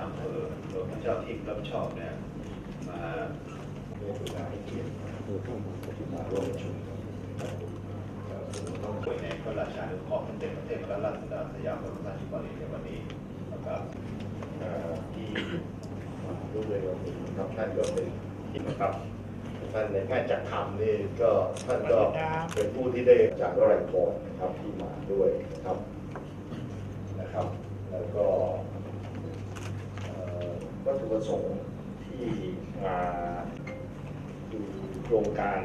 ามเจ้าที่รับชอบเนี่ยมาเรื่องเวลให้เกียรติคือเข้ามาปฏิบัติร่วมประชุมครับต้องช่วยในพระราชานุเคราะห์เป็นประเทศพระราชาสยามบรมราชกุมารีในวันนี้นะครับที่มาด้วยวันนี้ครับท่านก็เป็นที่นะครับท่านในแพทย์จักรธรรมนี่ก็ท่านก็เป็นผู้ที่ได้จากวรัยพรนะครับที่มาด้วยนะครับนะครับ แล้วก็ วัตถุประสงค์ที่มาดูโครงการ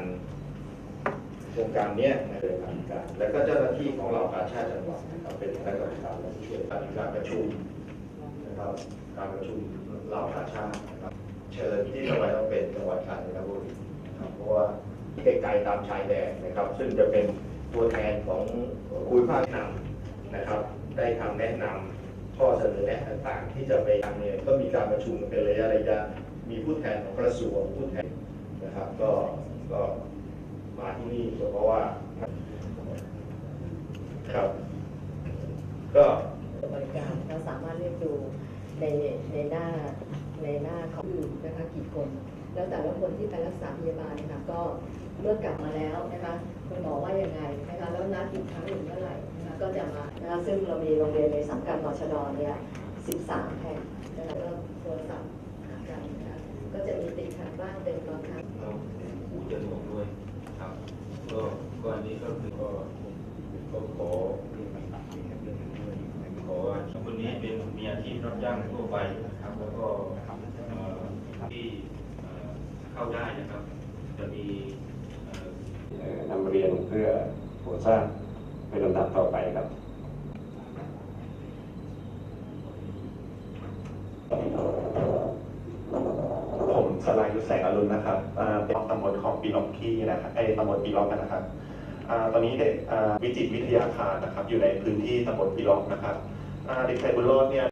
โครงการนี้ในเรื่องการการและก็เจ้าหน้าที่ของเราการชาติจังหวัดนะครับเป็นคณะกรรมการและผู้ช่วยการการประชุมนะครับการประชุมเหล่าการชาตินะครับเชิญที่จังหวัดต้องเป็นจังหวัดกาญจนบุรีนะครับเพราะว่าไกลๆตามชายแดนนะครับ ซึ่งจะเป็นตัวแทนของคุยภาคนำนะครับ ได้คำแนะนำ ข้อเสนอแนะต่างๆ ที่จะไปทำเนี่ยก็มีการประชุมกันเป็นระยะระยะมีผู้แทนของกระทรวงผู้แทนนะครับ ก็ก็มาที่นี่เพราะว่าครับ ก็บริการเราสามารถเรียกดูในในหน้าในหน้าของอื่นนะคะกี่คน แล้วแต่ละคนที่ไปรักษาพยาบาลนะคะก็เมื่อกลับมาแล้วนะคะคุณหมอว่ายังไงนะคะแล้วนัดอีกครั้งหนึ่งเมื่อไหร่ ก็จะมานะคะซึ่งเรามีโรงเรียนในสังกัดมชดเนี่ย13 แห่งนะคะก็โทรศัพท์หากันนะคะก็จะมีติดขัดบ้างเป็นบางครั้งเราหูจมูกด้วยครับ ก็ก็อันนี้ก็คือก็ก็ขอขอว่าคนนี้เป็นมีอาชีพรับจ้างทั่วไปนะครับ แล้วก็ที่เข้าได้นะครับ จะมีนำเรียนเพื่อโปรดทราบ เป็นลำดับต่อไปครับผมสลายุทธแสงอรุณนะครับเป็นตำบลของปีล็อกกี้นะครับไอ้ตำบลปีล็อกนะครับอตอนนี้เด็กวิจิตวิทยาคารนะครับ อยู่ในพื้นที่ตำบลปีล็อกนะครับเด็กชายบุญรอดเนี่ย